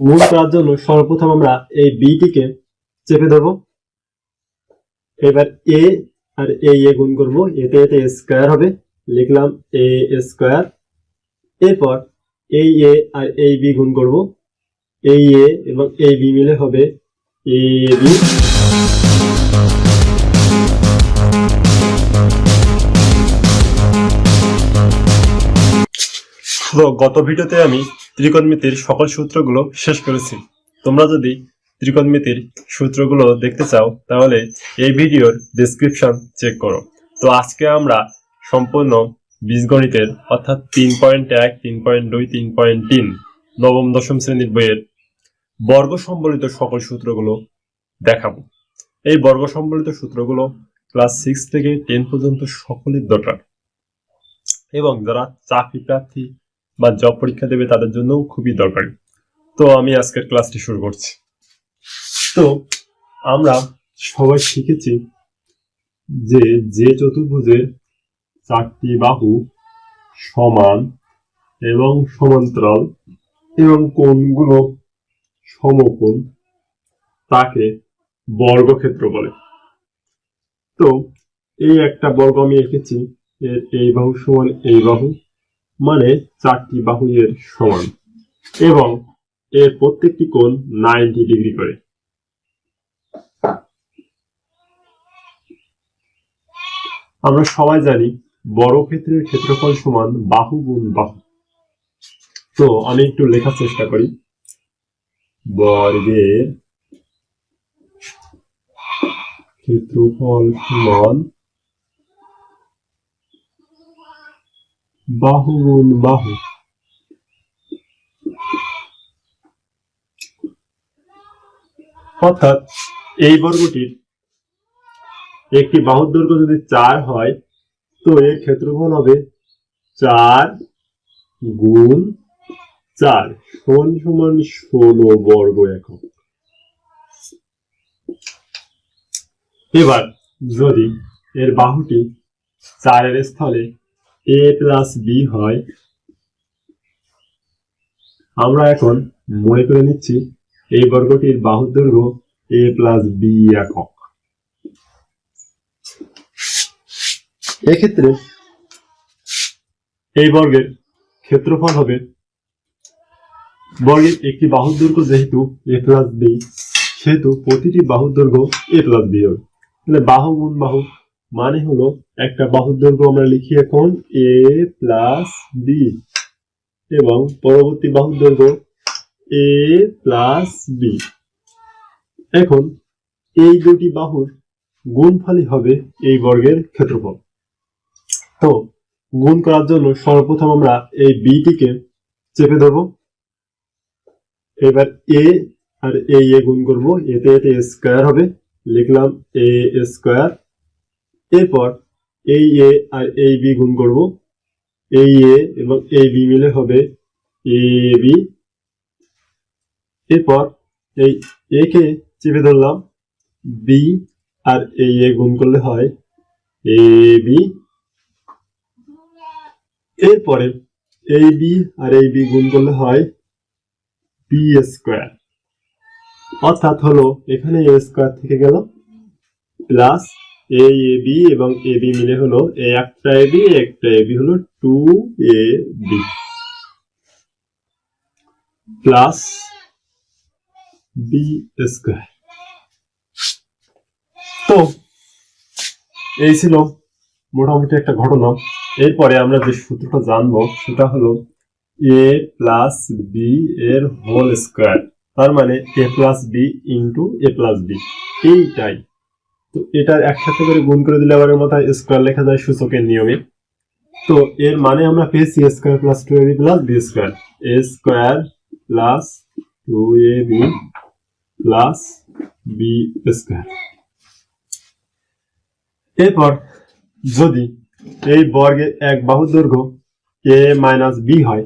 গুণ করার জন্য সর্বপ্রথম আমরা এই বিটিকে চেপে দেব এবার এ আর এ এ গুণ করব। এতে এতে স্কোয়ার হবে। লিখলাম এ স্কোয়ার এরপর এই এ আর এই বি গুণ করব। এই এ এবং এই বি মিলে হবে এ বি তো গত ভিডিওতে আমি ত্রিকোণমিতির সকল সূত্রগুলো শেষ করেছি। তোমরা যদি ত্রিকোণমিতির সূত্রগুলো দেখতে চাও, তাহলে এই ভিডিওর ডেসক্রিপশন চেক করো। তো আজকে আমরা সম্পূর্ণ বীজগণিতের, অর্থাৎ তিন পয়েন্ট এক, তিন পয়েন্ট দুই, তিন পয়েন্ট তিন, নবম, দশম শ্রেণির বইয়ের বর্গ সম্বলিত সকল সূত্রগুলো দেখাবো। এই বর্গ সম্বলিত সূত্রগুলো ক্লাস সিক্স থেকে টেন পর্যন্ত সকলের দরকার। এবং যারা চাকরি প্রার্থী বা জব পরীক্ষা দেবে তাদের জন্য খুবই দরকারি। তো আমি আজকের ক্লাসটি শুরু করছি। তো আমরা সবাই শিখেছি যে যে চতুর্ভুজের চারটি বাহু সমান এবং সমান্তরাল এবং কোণগুলো সমকোণ তাকে বর্গক্ষেত্র বলে। তো এই একটা বর্গ আমি এঁকেছি, এর এই বাহু সমান এই বাহু মানে চারটি বাহু এর সমান এবং এর প্রত্যেকটি কোণ নাইনটি ডিগ্রি করে। আমরা সবাই জানি বর্গক্ষেত্রের ক্ষেত্রফল সমান বাহু গুণ বাহু। তো আমি একটু লেখার চেষ্টা করি। বর্গের ক্ষেত্রফল সমান বাহু বাহু। অর্থাৎ এই বর্গটির একটি বাহুর দৈর্ঘ্য যদি চার হয়, তো এর ক্ষেত্রফল হবে চার গুণ চার, সমান সমান ষোলো বর্গ একক। এবার যদি এর বাহুটি চারের স্থলে এ প্লাস বি হয়। আমরা এখন মনে করে নিচ্ছি এই বর্গটির বাহুর দৈর্ঘ্য এ প্লাস বি একক। এক্ষেত্রে এই বর্গের ক্ষেত্রফল হবে বর্গের একটি বাহুর দৈর্ঘ্য যেহেতু এ প্লাস বি সেহেতু প্রতিটি বাহুর দৈর্ঘ্য এ প্লাস বি হবে। তাহলে বাহু গুণ বাহু মানে হলো একটা বাহুর দৈর্ঘ্য আমরা লিখি এখন এ প্লাস বি এবং পরবর্তী বাহুর দৈর্ঘ্য এ প্লাস বি এখন এই দুটি বাহুর গুণফলই হবে এই বর্গের ক্ষেত্রফল। তো গুণ করার জন্য সর্বপ্রথম আমরা এই বিটিকে চেপে ধরবো। এবার এ আর এই এ গুণ করব। এতে এতে স্কোয়ার হবে। লিখলাম এ স্কোয়ার এরপর এই এ আর এই বি গুণ করব। এই এ এবং এই বি মিলে হবে এ বি এরপর এই এ কে চেপে ধরলাম। বি আর এই এ গুণ করলে হয় এ বি এরপরে এই বি আর এই বি গুণ করলে হয় বি স্কোয়ার অর্থাৎ হলো এখানে এ স্কোয়ার থেকে গেল। প্লাস এ এ বি এবং এ বি মিলে হলো এ একটা এ বি একটা এ বি হলো two A B plus B square তো, এই ছিল মোটামুটি একটা ঘটনা। এরপরে আমরা যে সূত্রটা জানব, সেটা হলো এ প্লাস বি এর হোল স্কোয়ার তার মানে A plus B into A plus B এইটাই। তো এটার একসাথে করে গুণ করে দিলে আবার মাথায় স্কোয়ার লেখা যায় সূচকের নিয়মে। তো এর মানে আমরা পেয়েছি A square plus two A B plus B square A square plus two A B plus B square এরপর যদি এই বর্গের এক বাহুর দৈর্ঘ্য এ মাইনাস বি হয়,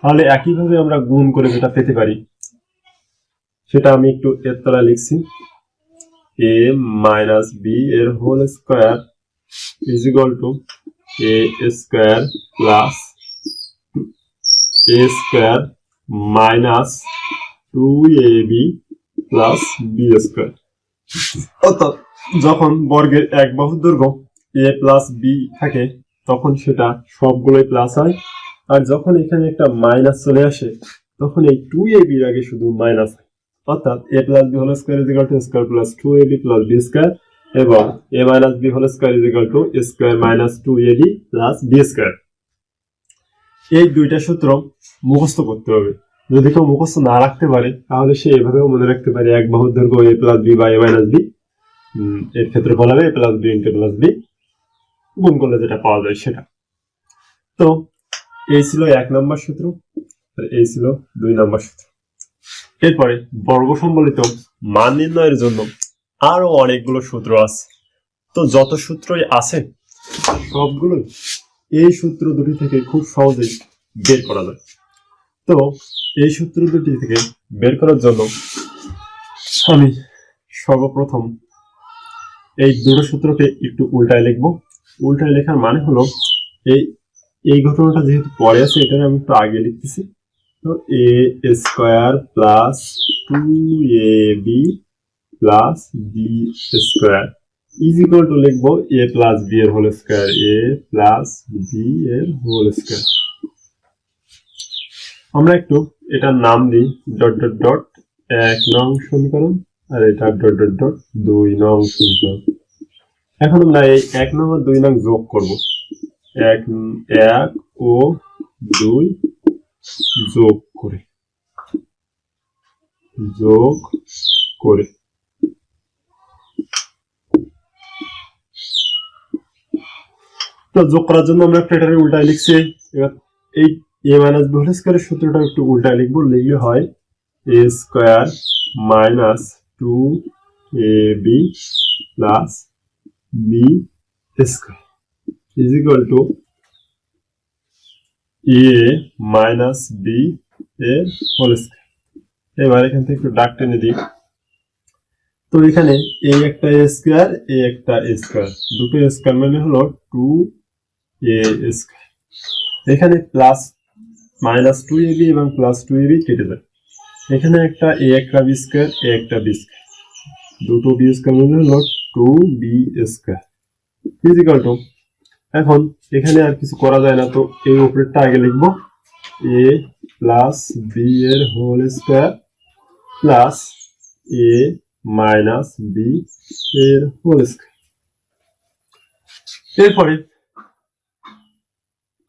তাহলে একইভাবে আমরা গুণ করে যেটা পেতে পারি, সেটা আমি একটু এর তলায় লিখছি। এ মাইনাস বি এর whole square is equal to A square plus A square minus two A B plus B square অর্থাৎ যখন বর্গের এক বাহুর দৈর্ঘ্য এ প্লাস বি থাকে, তখন সেটা সবগুলোই প্লাস হয়। আর যখন এখানে একটা মাইনাস চলে আসে, তখন এই টু এ বির আগে শুধু মাইনাস হয়। অর্থাৎ A plus B whole square is equal to square plus two A B plus B square এবং A minus B whole square is equal to square minus two A B plus B square এই দুইটা সূত্র মুখস্থ করতে হবে। যদি কেউ মুখস্থ না রাখতে পারে, তাহলে সে এভাবেও মনে রাখতে পারে এক বাহুর দৈর্ঘ্য এ প্লাস বি বা এ মাইনাস বি এর ক্ষেত্রফল হবে A plus B into plus B গুণ করলে যেটা পাওয়া যায় সেটা। তো, এই ছিল এক নম্বর সূত্র। আর এই ছিল দুই নম্বর সূত্র। এরপরে বর্গ সম্বলিত মান নির্ণয়ের জন্য আরও অনেকগুলো সূত্র আছে। তো যত সূত্রই আছে, সবগুলোই এই সূত্র দুটি থেকে খুব সহজেই বের করা যায়। তো এই সূত্র দুটি থেকে বের করার জন্য আমি সর্বপ্রথম এই দুটো সূত্রকে একটু উল্টায় লিখব। উল্টায় লেখার মানে হলো, এই এই ঘটনাটা যেহেতু পরে আছে এটা আমি একটু আগে লিখতেছি। তো A square plus two A B plus B square is equal to লিখব এ প্লাস বি এর whole square A plus B এর হোল স্কোয়ার আমরা একটু এটার নাম দিই, ডট ডট ডট, এক নং সমীকরণ, আর এটা ডট ডট ডট, দুই নং সমীকরণ। এখন আমরা এই এক নং আর দুই নং যোগ করব। এক এক ও দুই যোগ করে। যোগ করে। তো যোগ করার জন্য আমরা একটা এটার উল্টায় লিখছি। এবার এই এ মাইনাস বি হোল স্কোয়ারের সূত্রটা একটু উল্টায় লিখব। লিখলে হয় A square minus two A B plus B square is equal to A minus B এর হোল স্কোয়ার এবার এখান থেকে একটু ডাক টেনে দিই। তো এখানে এই একটা এ স্কোয়ার এই একটা এ স্কোয়ার দুটো স্কোয়ার মানে হলো টু এ স্কোয়ার এখানে প্লাস মাইনাস টু এবি এবং প্লাস টু এবি কেটে যায় এখানে একটা এ একটা বি স্কোয়ার এ একটা বি স্কোয়ার দুটো বি স্কোয়ার মানে হলো টু বি স্কোয়ার ফিজিক্যাল টু এখন এখানে আর কিছু করা যায় না, তো এই উপরেরটা আগে লিখব। এ প্লাস বি এর whole square plus A minus B এর হোল স্কোয়ার এরপরে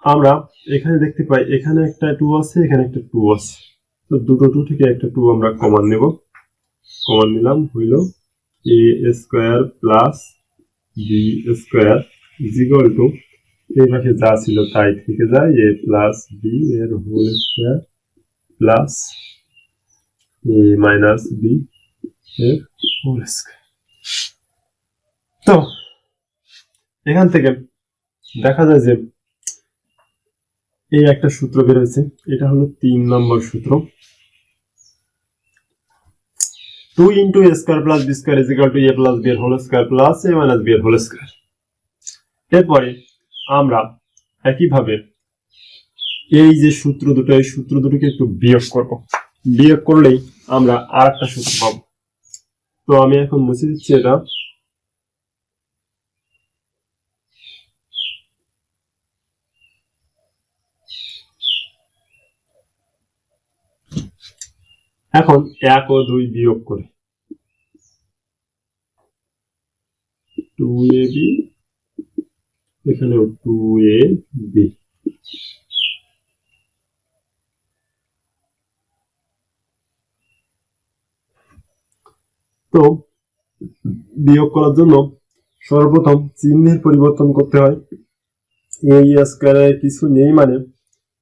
আমরা এখানে দেখতে পাই, এখানে একটা টু আছে, এখানে একটা টু আছে। তো দুটো টু থেকে একটা টু আমরা কমান নেব। কমান নিলাম, হইল A square plus B square is equal to এই পাশে যা ছিল তাই থেকে যায়, এ প্লাস বি এর whole square plus A minus B এর হোল স্কোয়ার তো, এখান থেকে দেখা যায় যে এই একটা সূত্র বেরোচ্ছে। এটা হলো তিন নম্বর সূত্র। Two into A square plus B square is equal to A plus B এর whole square plus A minus B এর হোল স্কোয়ার এরপরে আমরা একইভাবে এই যে সূত্র দুটো, এই সূত্র দুটোকে একটু বিয়োগ করব। বিয়োগ করলেই আমরা আর একটা সূত্র পাবো। তো আমি এখন মুছে দিচ্ছি এটা। এখন এক ও দুই বিয়োগ করে। টু এ বি এখানেও টু এ বি তো বিয়োগ করার জন্য সর্বপ্রথম চিহ্নের পরিবর্তন করতে হয়। এই স্কোয়ারে কিছু নেই মানে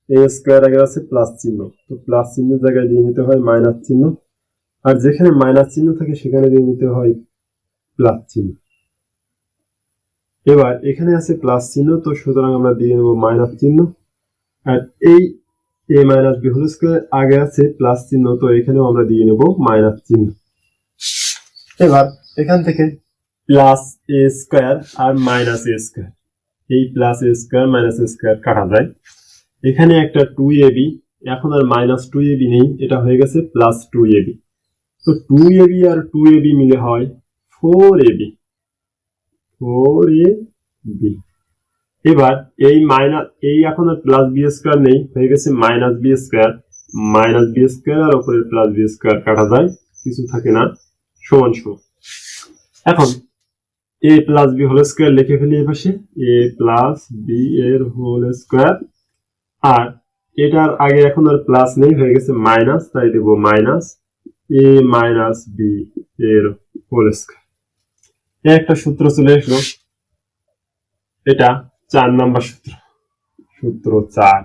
এ স্কোয়ার আগে আছে প্লাস চিহ্ন। তো প্লাস চিহ্নের জায়গায় দিয়ে নিতে হয় মাইনাস চিহ্ন। আর যেখানে মাইনাস চিহ্ন থাকে সেখানে দিয়ে নিতে হয় প্লাস চিহ্ন। এবার এখানে আছে প্লাস চিহ্ন, তো সুতরাং আমরা দিয়ে নেব মাইনাস চিহ্ন। আর এই A minus B whole square আগে আছে প্লাস চিহ্ন, তো এখানেও আমরা দিয়ে নেব মাইনাস চিহ্ন। এবার এখান থেকে প্লাস এ স্কোয়ার আর মাইনাস এ স্কোয়ার এই plus A square minus A square কাটা যায়। এখানে একটা টু এ বি এখন আর মাইনাস টু এ বি নেই, এটা হয়ে গেছে প্লাস টু এ বি তো টু এ বি আর টু এ বি মিলে হয় four AB four A B এবার এই মাইনাস এই এখন আর প্লাস বি স্কোয়ার নেই, হয়ে গেছে minus B square minus B square আর উপরে প্লাস বি স্কোয়ার কাটা যায়, কিছু থাকে না, সমান সমান। এখন A plus B whole square লিখে ফেলি এই পাশে। এ প্লাস বি এর হোল স্কোয়ার আর এটার আগে এখন আর প্লাস নেই, হয়ে গেছে মাইনাস তাই দেবো মাইনাস এ মাইনাস বি এর হোল স্কোয়ার একটা সূত্র চলে আসলো। এটা চার নাম্বার সূত্র। সূত্র চার।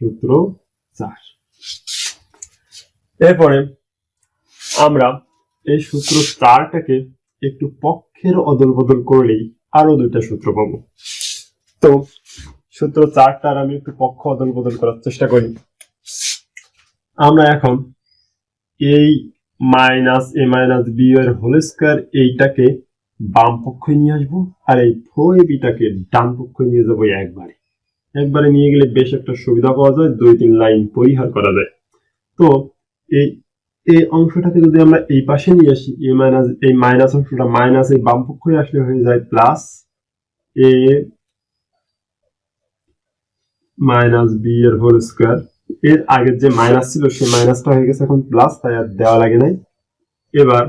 সূত্র চার। এরপরে আমরা এই সূত্র চারটাকে একটু পক্ষের অদল বদল করলেই আরও দুইটা সূত্র পাবো। তো সূত্র চারটার আমি একটু পক্ষ অদল বদল করার চেষ্টা করি। আমরা এখন এই মাইনাস এ মাইনাস বি এর হোল স্কোয়ার, এইটাকে বাম পক্ষে নিয়ে আসব, আর এই ফোর বিটাকে ডান পক্ষে নিয়ে যাব একবারে। একবারে নিয়ে গেলে বেশ একটা সুবিধা পাওয়া যায়, দুই তিন লাইন পরিহার করা যায়। তো এই এই অংশটাকে যদি আমরা এই পাশে নিয়ে আসি, এ মাইনাস, এই মাইনাস অংশটা মাইনাস এই বাম পক্ষে আসলে হয়ে যায় প্লাস এ মাইনাস বি এর হোল স্কোয়ার এর আগের যে মাইনাস ছিল, সেই মাইনাসটা হয়ে গেছে এখন প্লাস তাই আর দেওয়া লাগে নাই। এবার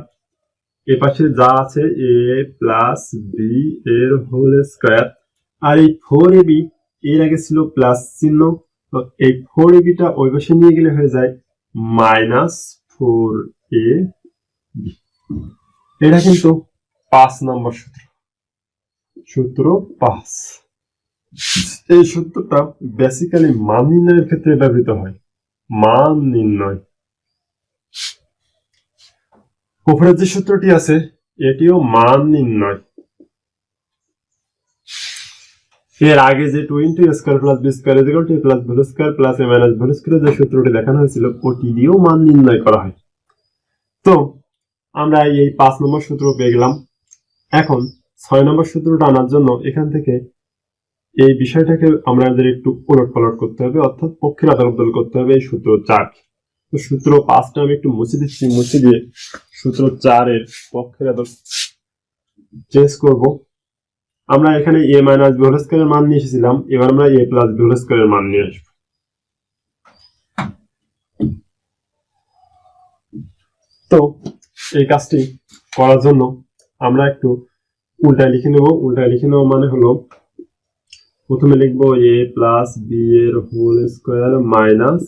এ পাশে যা আছে, এ প্লাস বি এর হোল স্কোয়ার আর এই ফোর এ বি এর আগে ছিল প্লাস চিহ্ন, তো এই ফোর এ বিটা ওই পাশে নিয়ে গেলে হয়ে যায় মাইনাস ফোর এ বি এটা কিন্তু পাঁচ নম্বর সূত্র। সূত্র পাঁচ। এই সূত্রটা বেসিক্যালি মান নির্ণয়ের ক্ষেত্রে ব্যবহৃত হয়। মান নির্ণয়। উপরের যে সূত্রটি আছে, এটিও মান নির্ণয়। এর আগে যে two into square plus B square is equal to plus value square plus A minus value square যে সূত্রটি দেখানো হয়েছিল, ওটি দিয়েও মান নির্ণয় করা হয়। তো, আমরা এই পাঁচ নম্বর সূত্র পেয়ে গেলাম। এখন, ছয় নম্বর সূত্রটা আনার জন্য এখান থেকে এই বিষয়টাকে আমাদের একটু উলট পালট করতে হবে, অর্থাৎ পক্ষের আদাল বদল করতে হবে এই সূত্র চার তো সূত্র পাঁচটা আমি একটু মুছে দিচ্ছি, মুছে দিয়ে সূত্র চারের পক্ষের আদল চেঞ্জ করব। আমরা এখানে এ মাইনাস বি স্কয়ারের মান নিয়ে এসেছিলাম, এবার আমরা এ প্লাস বি স্কয়ারের মান নিয়ে আসব। তো এই কাজটি করার জন্য আমরা একটু উল্টায় লিখে নেব, উল্টায় লিখে নেওয়া মানে হলো প্রথমে লিখব এ প্লাস বি এর whole square minus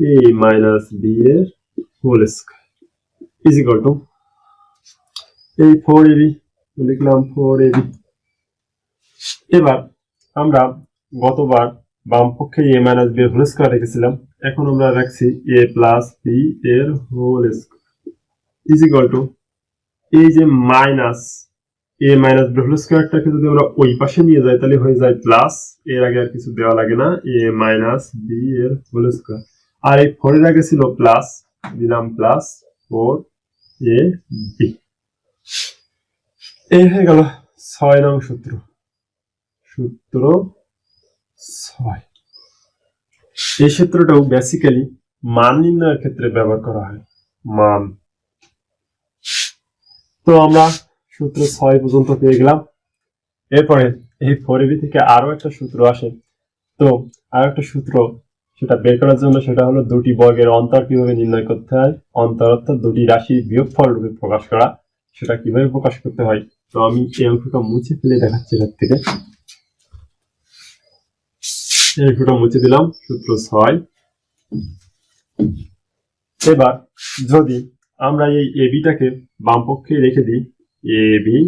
A minus B এর whole square is equal to এই ফোর এবি লিখলাম ফোর এবি এবার আমরা গতবার বাম পক্ষে এ মাইনাস বি এর হোল স্কোয়ার রেখেছিলাম, এখন আমরা রাখছি এ প্লাস বি এর whole square is equal to এই যে মাইনাস এ মাইনাস বি স্কোয়ারটাকে যদি আমরা ওই পাশে নিয়ে যাই, তাহলে হয়ে যায় প্লাস এর আগে আর কিছু দেওয়া লাগে না। এ মাইনাস বি এর হোল স্কোয়ার আর এই ফোরের আগে ছিল প্লাস দিলাম প্লাস ফোর এ বি এই হয়ে গেল ছয় নং সূত্র। সূত্র ছয়। এই সূত্রটাও বেসিক্যালি মান নির্ণয়ের ক্ষেত্রে ব্যবহার করা হয়। মান। তো আমরা সূত্র ছয় পর্যন্ত পেয়ে গেলাম। এরপরে, এই ফোরেবি থেকে আরও একটা সূত্র আসে। তো, আরও একটা সূত্র সেটা বের করার জন্য সেটা হলো দুটি বর্গের অন্তর কীভাবে নির্ণয় করতে হয়? অন্তর অর্থাৎ দুটি রাশি বিয়োগফল রূপে প্রকাশ করা। সেটা কীভাবে প্রকাশ করতে হয়? তো আমি এই অংশটা মুছে ফেলে দেখাচ্ছি এটার থেকে। এই অংশটা মুছে দিলাম, সূত্র ছয়। এবার যদি আমরা এই এবিটাকে বাম পক্ষে রেখে দিই এ বি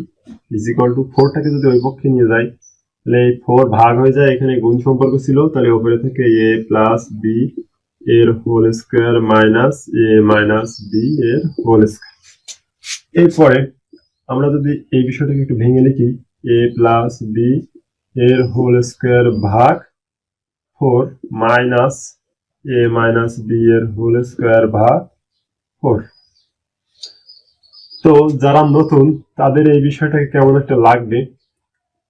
ইজ টু ফোরটাকে যদি ওই পক্ষে নিয়ে যাই, তাহলে এই ফোর ভাগ হয়ে যায় এখানে গুণ সম্পর্ক ছিল, তাহলে উপরে থেকে এ প্লাস বি এর whole square minus A minus B এর হোল স্কোয়ার এরপরে আমরা যদি এই বিষয়টাকে একটু ভেঙে লিখি এ প্লাস বি এর হোল স্কোয়ার ভাগ four minus A minus B এর হোল স্কোয়ার ভাগ ফোর তো যারা নতুন, তাদের এই বিষয়টাকে কেমন একটা লাগবে?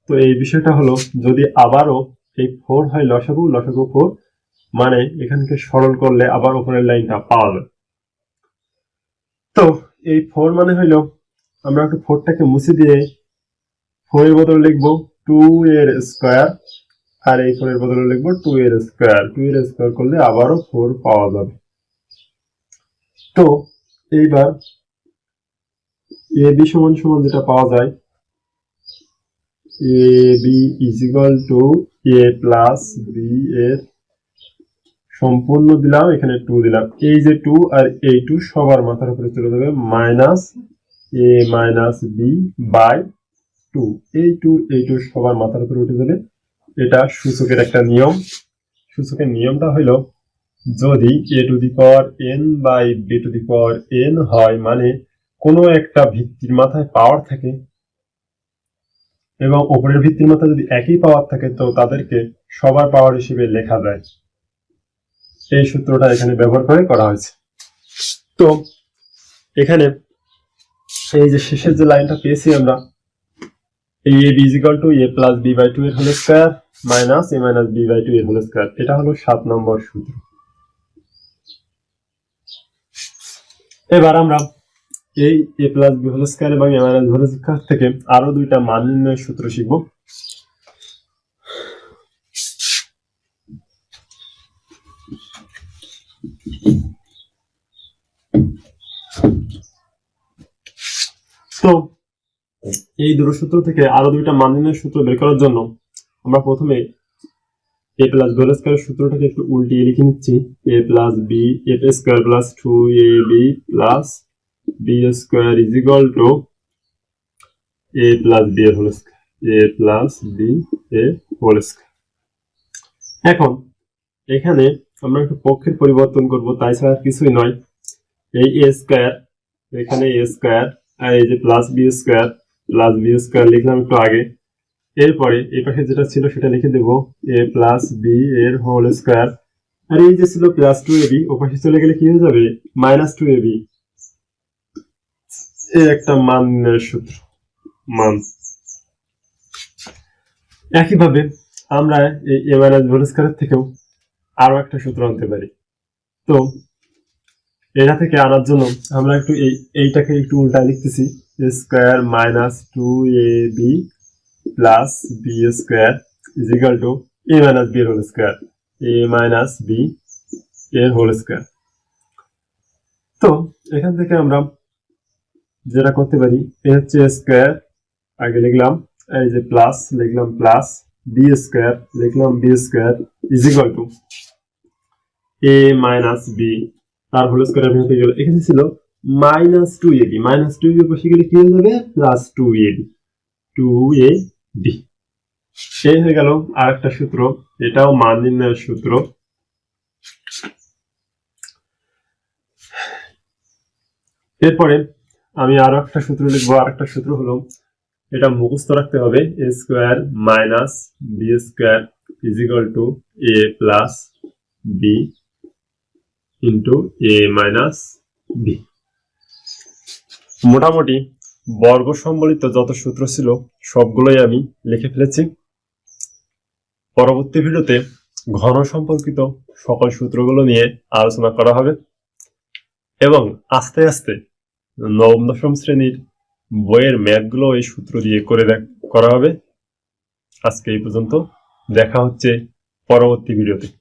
তো এই বিষয়টা হলো, যদি আবারও এই ফোর হয় লসাগু লসাগু ফোর মানে এখানকে সরল করলে আবার উপরের লাইনটা পাওয়া যাবে। তো এই ফোর মানে হইল, আমরা একটু ফোরটাকে মুছে দিয়ে ফোর এর বদলে লিখব টু এর স্কোয়ার আর এই ফোর এর বদলে লিখব টু এর স্কোয়ার টু এর স্কোয়ার করলে আবারও ফোর পাওয়া যাবে। তো এইবার এ বি সমান সমান যেটা পাওয়া যায় A B is to A plus B এর সম্পূর্ণ দিলাম, এখানে টু দিলাম। এই যে টু আর এই টু সবার মাথার উপরে চলে যাবে minus a minus b by two এই টু এই টু সবার মাথার উপরে উঠে যাবে। এটা সূচকের একটা নিয়ম। সূচকের নিয়মটা হইল, যদি a to the power n by b to the power n হয় মানে কোনো একটা ভিত্তির মাথায় পাওয়ার থাকে এবং উপরের ভিত্তির মাথায় যদি একই পাওয়ার থাকে, তো তাদেরকে সবার পাওয়ার হিসেবে লেখা যায়। এই সূত্রটা এখানে ব্যবহার করে করা হয়েছে। তো এখানে এই যে শেষের যে লাইনটা পেয়েছি আমরা, এই a b equal to a plus b by two এর whole square minus a minus b by two এর হোল স্কোয়ার এটা হলো সাত নম্বর সূত্র। এবার আমরা এই a plus b whole square এবং a minus b whole square থেকে আরও দুইটা মান নির্ণয়ের সূত্র শিখব। তো এই দুটো সূত্র থেকে আরও দুইটা মান নির্ণয়ের সূত্র বের করার জন্য আমরা প্রথমে এ প্লাস বি সূত্রটাকে একটু উল্টিয়ে লিখে নিচ্ছি। A plus b a square plus two a b plus b square is equal to a plus b এর whole square a plus b a square এখন, এখানে আমরা একটু পক্ষের পরিবর্তন করব, তাই ছাড়া কিছুই নয়। এই এ স্কোয়ার এখানে এ স্কোয়ার আর এই যে plus b square plus b square লিখলাম একটু আগে। এরপরে এই পাশে যেটা ছিল সেটা লিখে দেবো এ প্লাস বি এর হোল স্কোয়ার আর এই যে ছিল প্লাস টু এ বি ও পাশে চলে গেলে কি হয়ে যাবে? মাইনাস টু এ বি এই একটা মান সূত্র। মান। একইভাবে আমরা এই এ মাইনাস হোল থেকেও আরও একটা সূত্র আনতে পারি। তো এটা থেকে আনার জন্য আমরা একটু এই, এইটাকে একটু উল্টা লিখতেছি। Square minus two a b plus b square is equal to a minus b এর whole square. A minus b এর হোল স্কোয়ার। তো এখান থেকে আমরা যেটা করতে পারি, এ হচ্ছে স্কোয়ার আগে লিখলাম, এই যে প্লাস লিখলাম প্লাস বি স্কোয়ার লিখলাম b square is equal to a minus b তার হোল স্কোয়ার ভেঙে গেল, এখানে ছিল minus two a b minus two a বসে গেলে কি হয়ে যাবে? Plus two a b two a b সেই হয়ে গেল আর একটা সূত্র, এটাও মান নির্ণয়ের সূত্র। এরপরে আমি আরও একটা সূত্র লিখব, আর একটা সূত্র হলো, এটা মুখস্থ রাখতে হবে a square minus b square equal to a plus b into a minus b মোটামুটি বর্গ সম্বলিত যত সূত্র ছিল, সবগুলোই আমি লিখে ফেলেছি। পরবর্তী ভিডিওতে ঘন সম্পর্কিত সকল সূত্রগুলো নিয়ে আলোচনা করা হবে। এবং আস্তে আস্তে নবম দশম শ্রেণির বইয়ের ম্যাথগুলো এই সূত্র দিয়ে করে করা হবে। আজকে এই পর্যন্ত। দেখা হচ্ছে পরবর্তী ভিডিওতে।